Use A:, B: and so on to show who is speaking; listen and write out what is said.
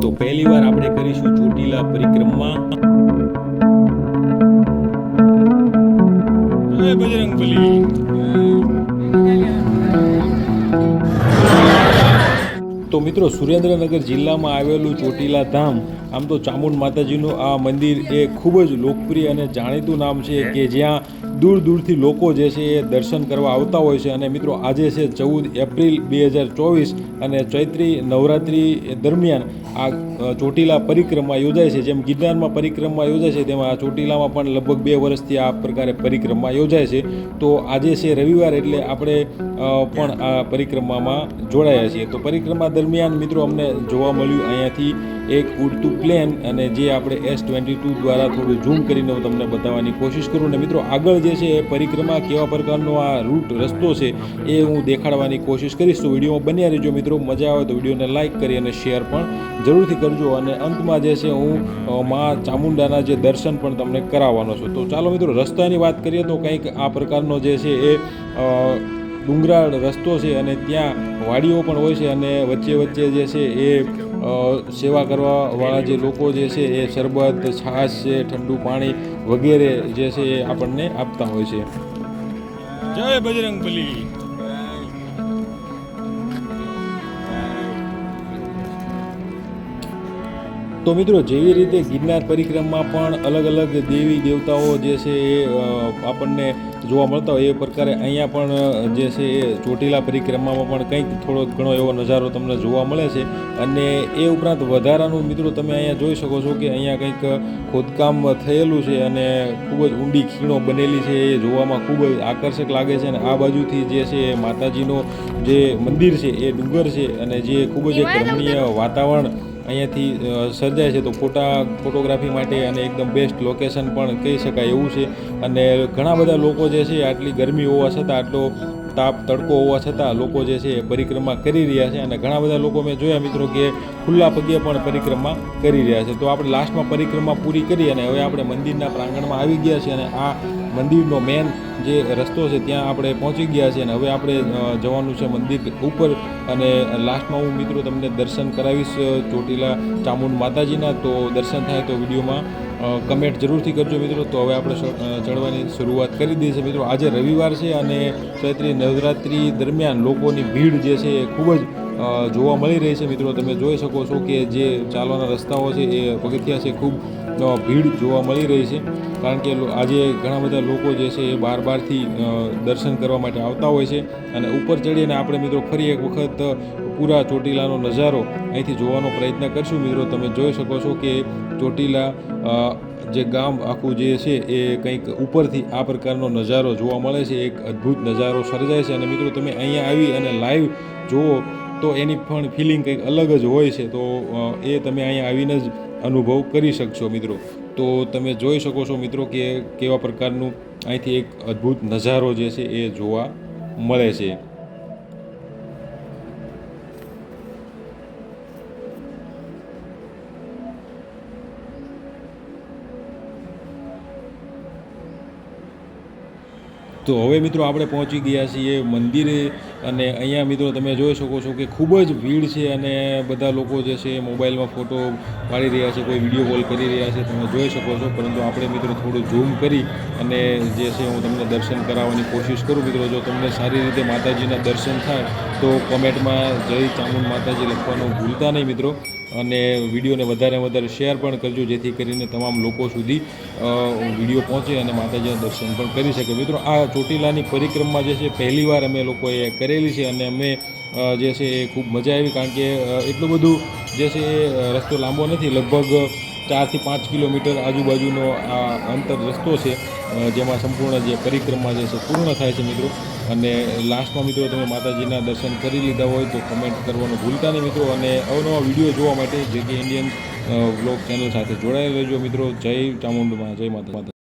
A: તો પહેલી વાર આપણે કરીશું ચોટીલા પરિક્રમા. બજરંગબલી. મિત્રો, સુરેન્દ્રનગર જિલ્લામાં આવેલું ચોટીલા ધામ આમ તો ચામુંડ માતાજીનું આ મંદિર એ ખૂબ જ લોકપ્રિય અને જાણીતું નામ છે કે જ્યાં દૂર દૂરથી લોકો જે છે એ દર્શન કરવા આવતા હોય છે. અને મિત્રો, આજે છે ચૌદ એપ્રિલ બે હજાર ચોવીસ અને ચૈત્રી નવરાત્રિ દરમિયાન આ ચોટીલા પરિક્રમા યોજાય છે. જેમ ગિરનારમાં પરિક્રમા યોજાય છે, તેમાં આ ચોટીલામાં પણ લગભગ બે વર્ષથી આ પ્રકારે પરિક્રમા યોજાય છે. તો આજે છે રવિવાર એટલે આપણે પણ આ પરિક્રમામાં જોડાયા છીએ. તો પરિક્રમા દરમિયાન મિત્રો અમને જોવા મળ્યું અહીંયાથી એક ઉડતું પ્લેન અને જે આપણે એસ ટ્વેન્ટી ટુ દ્વારા થોડું ઝૂમ કરીને હું તમને બતાવવાની કોશિશ કરું ને મિત્રો આગળ જે છે એ પરિક્રમા કેવા પ્રકારનો આ રૂટ રસ્તો છે એ હું દેખાડવાની કોશિશ કરીશ. તો વિડીયોમાં બન્યા રહેજો મિત્રો. મજા આવે તો વિડીયોને લાઇક કરી અને શેર પણ જરૂરથી કરજો. અને અંતમાં જે છે હું મા ચામુંડાના જે દર્શન પણ તમને કરાવવાનો છું. તો ચાલો મિત્રો રસ્તાની વાત કરીએ તો કંઈક આ પ્રકારનો જે છે એ ડુંગરાળ રસ્તો છે અને ત્યાં વાડીઓ પણ હોય છે અને વચ્ચે વચ્ચે જે છે એ સેવા કરવાવાળા જે લોકો જે છે એ શરબત, છાશ છે, ઠંડુ પાણી વગેરે જે છે એ આપણને આપતા હોય છે. જય બજરંગબલી. તો મિત્રો જેવી રીતે ગિરનાર પરિક્રમમાં પણ અલગ અલગ દેવી દેવતાઓ જે છે એ આપણને જોવા મળતા હોય એ પ્રકારે અહીંયા પણ જે છે એ ચોટીલા પરિક્રમામાં પણ કંઈક થોડો ઘણો એવો નજારો તમને જોવા મળે છે. અને એ ઉપરાંત વધારાનું મિત્રો તમે અહીંયા જોઈ શકો છો કે અહીંયા કંઈક ખોદકામ થયેલું છે અને ખૂબ જ ઊંડી ખીણો બનેલી છે એ જોવામાં ખૂબ જ આકર્ષક લાગે છે. અને આ બાજુથી જે છે એ માતાજીનો જે મંદિર છે એ ડુંગર છે અને જે ખૂબ જ એક રમણીય વાતાવરણ અહીંયાથી સર્જાય છે તો ફોટા, ફોટોગ્રાફી માટે અને એકદમ બેસ્ટ લોકેશન પણ કહી શકાય એવું છે. અને ઘણા બધા લોકો જે છે આટલી ગરમી હોવા છતાં આટલો તાપ, તડકો હોવા છતાં લોકો જે છે એ પરિક્રમા કરી રહ્યા છે અને ઘણા બધા લોકો મેં જોયા મિત્રો કે ખુલ્લા પગે પણ પરિક્રમા કરી રહ્યા છે. તો આપણે લાસ્ટમાં પરિક્રમા પૂરી કરી અને હવે આપણે મંદિરના પ્રાંગણમાં આવી ગયા છીએ અને આ મંદિરનો મેન જે રસ્તો છે ત્યાં આપણે પહોંચી ગયા છીએ અને હવે આપણે જવાનું છે મંદિર ઉપર અને લાસ્ટમાં હું મિત્રો તમને દર્શન કરાવીશ ચોટીલા ચામુંડ માતાજીના. તો દર્શન થાય તો વિડીયોમાં કમેન્ટ જરૂરથી કરજો મિત્રો. તો હવે આપણે ચડવાની શરૂઆત કરી દઈએ છીએ મિત્રો. આજે રવિવાર છે અને ચૈત્રી નવરાત્રિ દરમિયાન લોકોની ભીડ જે છે એ ખૂબ જ જોવા મળી રહી છે. મિત્રો, તમે જોઈ શકો છો કે જે ચાલવાના રસ્તાઓ છે એ પગથિયા છે. ખૂબ ભીડ જોવા મળી રહી છે. કારણ કે આજે ઘણા બધા લોકો જે છે એ બાર બારથી દર્શન કરવા માટે આવતા હોય છે અને ઉપર ચડીને આપણે, મિત્રો, ફરી એક વખત પૂરા ચોટીલાનો નજારો અહીંથી જોવાનો પ્રયત્ન કરશું. મિત્રો, તમે જોઈ શકો છો કે ચોટીલા જે ગામ આખું જે છે એ કંઈક ઉપરથી આ પ્રકારનો નજારો જોવા મળે છે. એક અદ્ભુત નજારો સર્જાય છે. અને મિત્રો, તમે અહીંયા આવી અને લાઈવ જુઓ તો એની પણ ફિલિંગ કંઈક અલગ જ હોય છે. તો એ તમે અહીંયા આવીને જ અનુભવ કરી શકશો મિત્રો. તો તમે જોઈ શકો છો મિત્રો કે કેવા પ્રકારનું અહીંથી એક અદ્ભુત નજારો જે છે એ જોવા મળે છે. તો હવે મિત્રો આપણે પહોંચી ગયા છીએ મંદિરે અને અહીંયા મિત્રો તમે જોઈ શકો છો કે ખૂબ જ ભીડ છે અને બધા લોકો જે છે મોબાઈલમાં ફોટો પાડી રહ્યા છે, કોઈ વીડિયો કોલ કરી રહ્યા છે, તમે જોઈ શકો છો. પરંતુ આપણે મિત્રો થોડું ઝૂમ કરી અને જે છે હું તમને દર્શન કરાવવાની કોશિશ કરું મિત્રો, જો તમને સારી રીતે માતાજીના દર્શન થાય તો કોમેન્ટમાં જય ચામુંડ માતાજી લખવાનું ભૂલતા નહીં મિત્રો. અને વિડીયોને વધારે વધારે શેર પણ કરજો, જેથી કરીને તમામ લોકો સુધી વીડિયો પહોંચે અને માતાજીના દર્શન પણ કરી શકે. મિત્રો, આ ચોટીલાની પરિક્રમા જે છે પહેલીવાર અમે લોકોએ કરેલી છે અને અમે જે છે એ ખૂબ મજા આવી, કારણ કે એટલું બધું જે છે એ રસ્તો લાંબો નથી. લગભગ ચારથી પાંચ કિલોમીટર આજુબાજુનો આ અંતર રસ્તો છે જેમાં સંપૂર્ણ જે પરિક્રમા જે છે પૂર્ણ થાય છે મિત્રો. અને લાસ્ટમાં મિત્રો તમે માતાજીના દર્શન કરી લીધા હોય તો કમેન્ટ કરવાનું ભૂલતા નહીં મિત્રો. અને અવનવા વીડિયો જોવા માટે જે કે ઇન્ડિયન બ્લોગ ચેનલ સાથે જોડાયેલ રહેજો મિત્રો. જય ચામુંડમાં, જય માતા